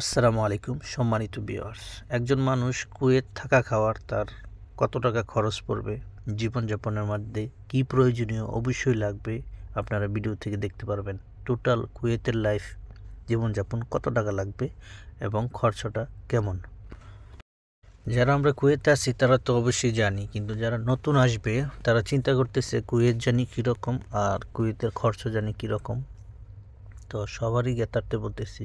আসসালামু আলাইকুম, সম্মানিত বিয়ার্স একজন মানুষ কুয়েত থাকা খাওয়ার তার কত টাকা খরচ পড়বে, জীবনযাপনের মধ্যে কি প্রয়োজনীয় অবশ্যই লাগবে আপনারা ভিডিও থেকে দেখতে পারবেন। টোটাল কুয়েতের লাইফ জীবনযাপন কত টাকা লাগবে এবং খরচটা কেমন? যারা আমরা কুয়েতে আছি, তারা তো অবশ্যই জানি, কিন্তু যারা নতুন আসবে, তারা চিন্তা করতেছে কুয়েত জানি কীরকম আর কুয়েতের খরচ জানি কীরকম। তো সবারই জ্ঞাতার্থে বলতেছি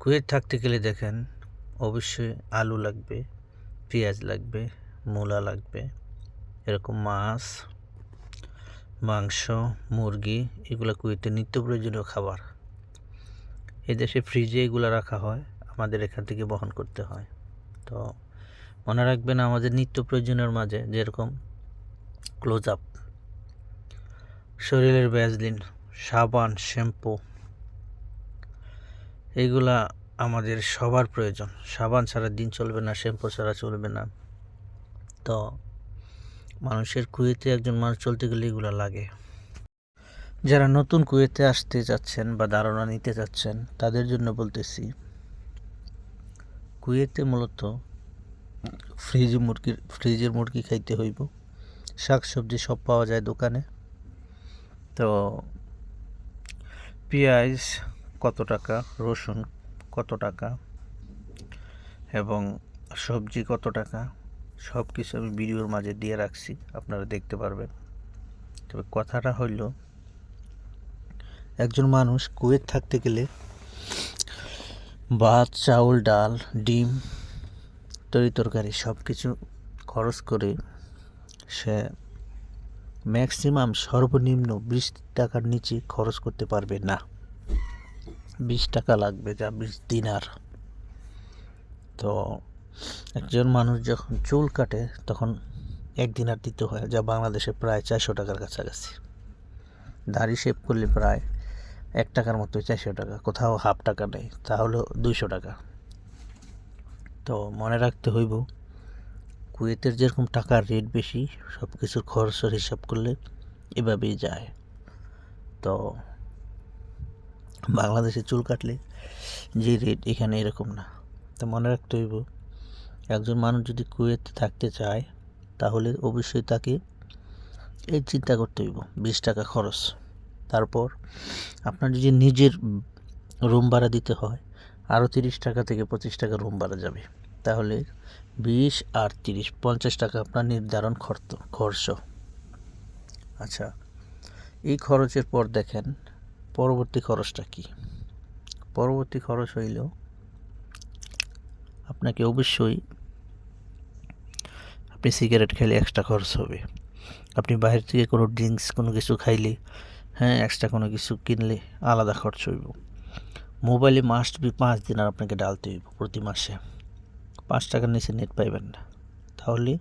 কুয়েত থাকতে গেলে দেখেন অবশ্যই আলু লাগবে, পেঁয়াজ লাগবে, মূলা লাগবে, এরকম মাছ, মাংস, মুরগি, এগুলো কুয়েতে নিত্য প্রয়োজনীয় খাবার। এদেশে ফ্রিজে এগুলো রাখা হয়, আমাদের এখান থেকে বহন করতে হয়। তো মনে রাখবেন আমাদের নিত্য প্রয়োজনের মাঝে যেরকম ক্লোজ আপ শরীরের ভ্যাজলিন সাবান শ্যাম্পু এইগুলা আমাদের সবার প্রয়োজন। সাবান ছাড়া দিন চলবে না, শ্যাম্পু ছাড়া চলবে না। তো মানুষের কুয়েতে একজন মানুষ চলতে গেলে এগুলো লাগে। যারা নতুন কুয়েতে আসতে যাচ্ছেন বা ধারণা নিতে যাচ্ছেন, তাদের জন্য বলতেছি, কুয়েতে মূলত ফ্রিজ মুরগির ফ্রিজের মুরগি খাইতে হইব। শাক সবজি সব পাওয়া যায় দোকানে। তো পেঁয়াজ কত টাকা, রসুন কত টাকা এবং সবজি কত টাকা সব কিছু আমি ভিডিওর মাঝে দিয়ে রাখছি, আপনারা দেখতে পারবেন। তবে কথাটা হইল, একজন মানুষ কুয়েত থাকতে গেলে ভাত, চাউল, ডাল, ডিম, তরি তরকারি সব কিছু খরচ করে সে ম্যাক্সিমাম সর্বনিম্ন বিশ টাকার নিচে খরচ করতে পারবে না। বিশ টাকা লাগবে যা বিশ দিনার। তো একজন মানুষ যখন চুল কাটে, তখন এক দিনার দিতে হয়, যা বাংলাদেশে প্রায় চারশো টাকার কাছাকাছি। দাড়ি শেভ করলে প্রায় এক টাকার মতো চারশো টাকা, কোথাও হাফ টাকা নেই তাহলে দুইশো টাকা। তো মনে রাখতে হইব, কুয়েতের যেরকম টাকার রেট বেশি সব কিছুর খরচের হিসাব করলে এভাবেই যায়। তো বাংলাদেশে চুল কাটলে যে রেট এখানে এরকম না। তো মনে রাখতে হইব, একজন মানুষ যদি কুয়েতে থাকতে চায়, তাহলে অবশ্যই তাকে এই চিন্তা করতে হইব, বিশ টাকা খরচ। তারপর আপনার যদি নিজের রুম ভাড়া দিতে হয় আরও তিরিশ টাকা থেকে পঁচিশ টাকা রুম ভাড়া যাবে। তাহলে বিশ আর তিরিশ, পঞ্চাশ টাকা আপনার নির্ধারণ খরচ খরচ। আচ্ছা এই খরচের পর দেখেন পরবর্তী খরচটা কি? পরবর্তী খরচ হইল আপনাকে অবশ্যই আপনি সিগারেট খেলে এক্সট্রা খরচ হবে। আপনি বাইরে থেকে কোনো ড্রিঙ্কস কোনো কিছু খাইলে হ্যাঁ এক্সট্রা কোনো কিছু কিনলে আলাদা খরচ হইব। মোবাইলে মাস্ট বি পাঁচ দিন আর আপনাকে ডালতে হইব প্রতি মাসে। পাঁচ টাকার নিচে নেট পাইবেন না। তাহলে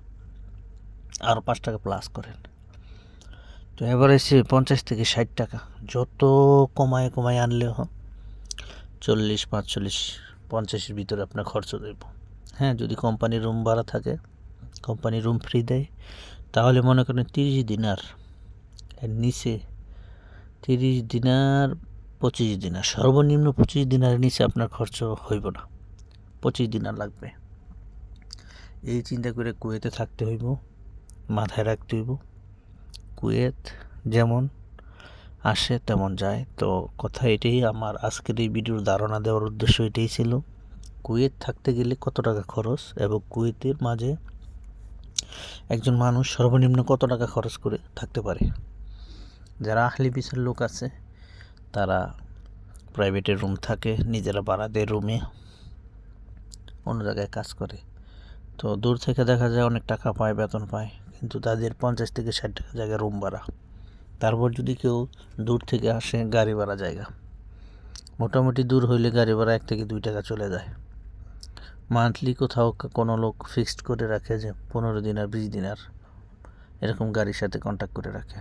আরও পাঁচ টাকা প্লাস করেন। তো এবার এসে পঞ্চাশ থেকে ষাট টাকা। যত কমায় কমায় আনলেও চল্লিশ, পাঁচচল্লিশ, পঞ্চাশের ভিতরে আপনার খরচ দেব হ্যাঁ যদি কোম্পানির রুম ভাড়া থাকে কোম্পানি রুম ফ্রি দেয়, তাহলে মনে করেন তিরিশ দিনার নিচে তিরিশ দিনার পঁচিশ দিনার, সর্বনিম্ন পঁচিশ দিনারের নিচে আপনার খরচ হইব না। পঁচিশ দিনার লাগবে। এই চিন্তা করে কুয়েতে থাকতে হইব, মাথায় রাখতে হইব। কুয়েত যেমন আসে তেমন যায়। তো কথা এটাই, আমার আজকের এই ভিডিওর ধারণা দেওয়ার উদ্দেশ্য এটাই ছিল। কুয়েত থাকতে গেলে কত টাকা খরচ এবং কুয়েতের মাঝে একজন মানুষ সর্বনিম্ন কত টাকা খরচ করে থাকতে পারে? যারা আহলি বিসের লোক আছে, তারা প্রাইভেটের রুম থাকে, নিজেরা ভাড়া রুমে অন্য জায়গায় কাজ করে। তো দূর থেকে দেখা যায় অনেক টাকা পায়, বেতন পায়। কিন্তু তাদের পঞ্চাশ থেকে ষাট টাকা জায়গায় রুম ভাড়া। তারপর যদি কেউ দূর থেকে আসে, গাড়ি ভাড়া জায়গা। মোটামুটি দূর হইলে গাড়ি ভাড়া এক থেকে দুই টাকা চলে যায়। মান্থলি কোথাও কোনো লোক ফিক্সড করে রাখে যে পনেরো দিন আর বিশ দিন আর এরকম গাড়ির সাথে কন্ট্যাক্ট করে রাখে।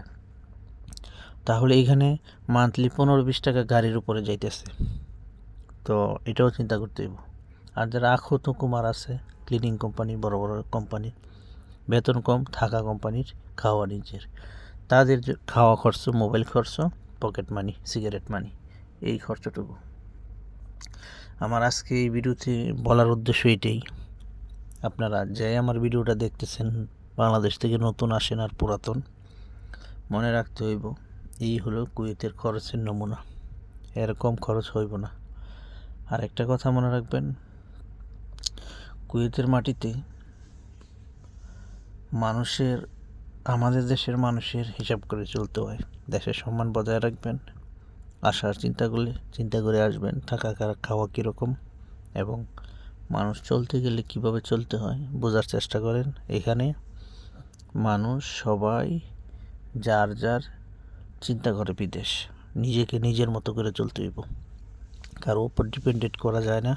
তাহলে এখানে মান্থলি পনেরো বিশ টাকা গাড়ির উপরে যাইতেছে। তো এটাও চিন্তা করতে হইব। আর যারা আখত কুমার আছে ক্লিনিং কোম্পানি বড় বড় কোম্পানি বেতন কম, থাকা কোম্পানির খাওয়া নিজের। তাদের খাওয়া খরচ, মোবাইল খরচ, পকেট মানি, সিগারেট মানি, এই খরচটুকু। আমার আজকে এই ভিডিওতে বলার উদ্দেশ্য এটাই। আপনারা যে আমার ভিডিওটা দেখতেছেন, বাংলাদেশ থেকে নতুন আসেন আর পুরাতন, মনে রাখতে হইব, এই হলো কুয়েতের খরচের নমুনা। এরকম খরচ হইব না। আর একটা কথা মনে রাখবেন, কুয়েতের মাটিতে মানুষের, আমাদের দেশের মানুষের হিসাব করে চলতে হয়। দেশের সম্মান বজায় রাখবেন আসার চিন্তা চিন্তা করে আসবেন থাকা, খাওয়া কীরকম এবং মানুষ চলতে গেলে কীভাবে চলতে হয় বোঝার চেষ্টা করেন। এখানে মানুষ সবাই যার যার চিন্তা করে বিদেশ, নিজেকে নিজের মতো করে চলতে হইব। কারও উপর ডিপেন্ডেন্ট করা যায় না।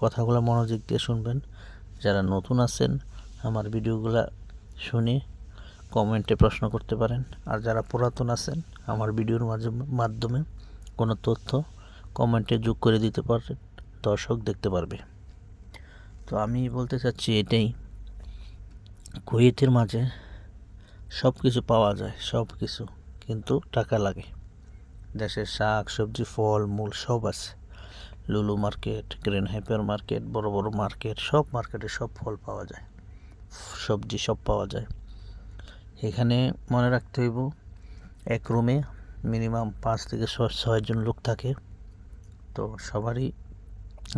কথাগুলো মনোযোগ দিয়ে শুনবেন। যারা নতুন আছেন, আমার ভিডিওগুলা শুনে কমেন্টে প্রশ্ন করতে পারেন। আর যারা পুরাতন আছেন, আমার ভিডিওর মাধ্যমে কোনো তথ্য কমেন্টে যোগ করে দিতে পারেন, দর্শক দেখতে পারবে। তো আমি বলতে চাচ্ছি এটাই, কুয়েতের মাঝে সব কিছু পাওয়া যায় সব কিছু কিন্তু টাকা লাগে। দেশের শাক, সবজি, ফল, মূল সব আছে। লুলু মার্কেট, গ্রেন হাইপার মার্কেট, বড় বড় মার্কেট, সব মার্কেটে সব ফল পাওয়া যায়। সবজি সব পাওয়া যায়। এখানে মনে রাখতে হইব, এক রুমে মিনিমাম পাঁচ থেকে ছয়জন লোক থাকে। তো সবারই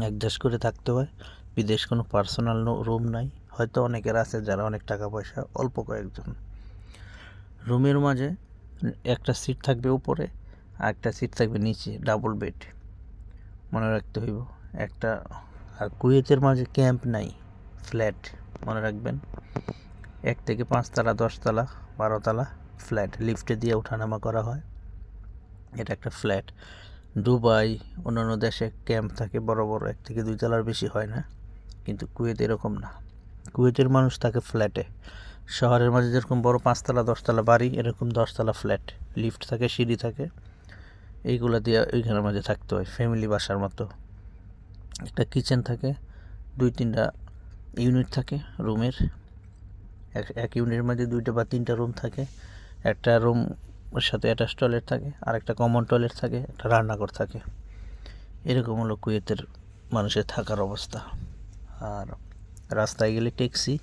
অ্যাডজাস্ট করে থাকতে হয়। বিদেশ কোনো পার্সোনাল রুম নাই। হয়তো অনেকের আছে যারা অনেক টাকা পয়সা, অল্প কয়েকজন। রুমের মাঝে একটা সিট থাকবে উপরে আর একটা সিট থাকবে নিচে, ডাবল বেড। মনে রাখতে হইব, একটা আর কুয়েতের মাঝে ক্যাম্প নাই, ফ্ল্যাট। মনে রাখবেন। এক থেকে পাঁচতলা দশতলা বারোতলা ফ্ল্যাট লিফটে দিয়ে ওঠানামা করা হয়। এটা একটা ফ্ল্যাট। দুবাই, অন্যান্য দেশে ক্যাম্প থাকে, বড় বড়, এক থেকে দুই তলার বেশি হয় না। কিন্তু কুয়েত এরকম না। কুয়েতের মানুষ থাকে ফ্ল্যাটে। শহরের মাঝে যেরকম বড় পাঁচতলা দশতলা বাড়ি, এরকম দশতলা ফ্ল্যাট। লিফট থাকে, সিঁড়ি থাকে। এইগুলো দিয়ে ওইখানের মাঝে থাকতে হয়, ফ্যামিলি বাসার মতো। একটা কিচেন থাকে, দুই তিনটা ইউনিট থাকে রুমের। এক এক ইউনিটের মধ্যে দুইটা বা তিনটা রুম থাকে। একটা রুম ওর সাথে অ্যাটাচ টয়লেট থাকে আর একটা কমন টয়লেট থাকে, একটা রান্নাঘর থাকে। এরকম হলো কুয়েতের মানুষের থাকার অবস্থা। আর রাস্তায় গেলে ট্যাক্সি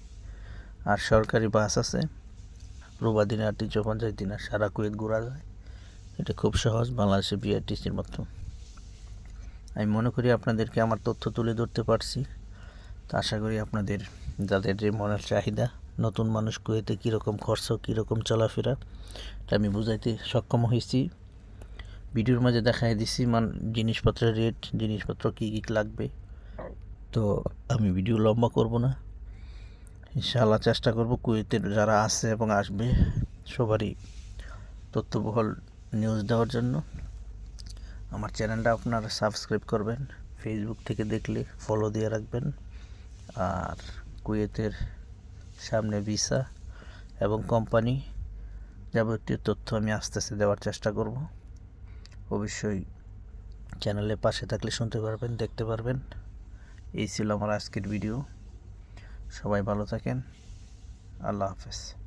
আর সরকারি বাস আছে। রোবা দিনার তিনশো পঞ্চাশ দিনার সারা কুয়েত ঘোরা যায়। এটা খুব সহজ বাংলাদেশের বিআরটিসির মতো আমি মনে করি আপনাদেরকে আমার তথ্য তুলে ধরতে পারছি। তো আশা করি আপনাদের, যাদের যে মনের চাহিদা, নতুন মানুষ কুয়েতে কীরকম খরচ, কীরকম চলাফেরা, এটা আমি বুঝাইতে সক্ষম হয়েছি। ভিডিওর মাঝে দেখাই দিছি মান, জিনিসপত্রের রেট জিনিসপত্র কী কী লাগবে। তো আমি ভিডিও লম্বা করব না। ইনশাআল্লাহ চেষ্টা করব কুয়েতের যারা আছে এবং আসবে, সবারই তথ্যবহল নিউজ দেওয়ার জন্য। আমার চ্যানেলটা আপনারা সাবস্ক্রাইব করবেন। ফেসবুক থেকে দেখলে ফলো দিয়ে রাখবেন। আর কুয়েতের সামনে ভিসা এবং কোম্পানি যাবতীয় তথ্য আমি আস্তে আস্তে দেওয়ার চেষ্টা করব। অবশ্যই চ্যানেলে পাশে থাকলে শুনতে পারবেন, দেখতে পারবেন। এই ছিল আমার আজকের ভিডিও। সবাই ভালো থাকেন। আল্লাহ হাফেজ।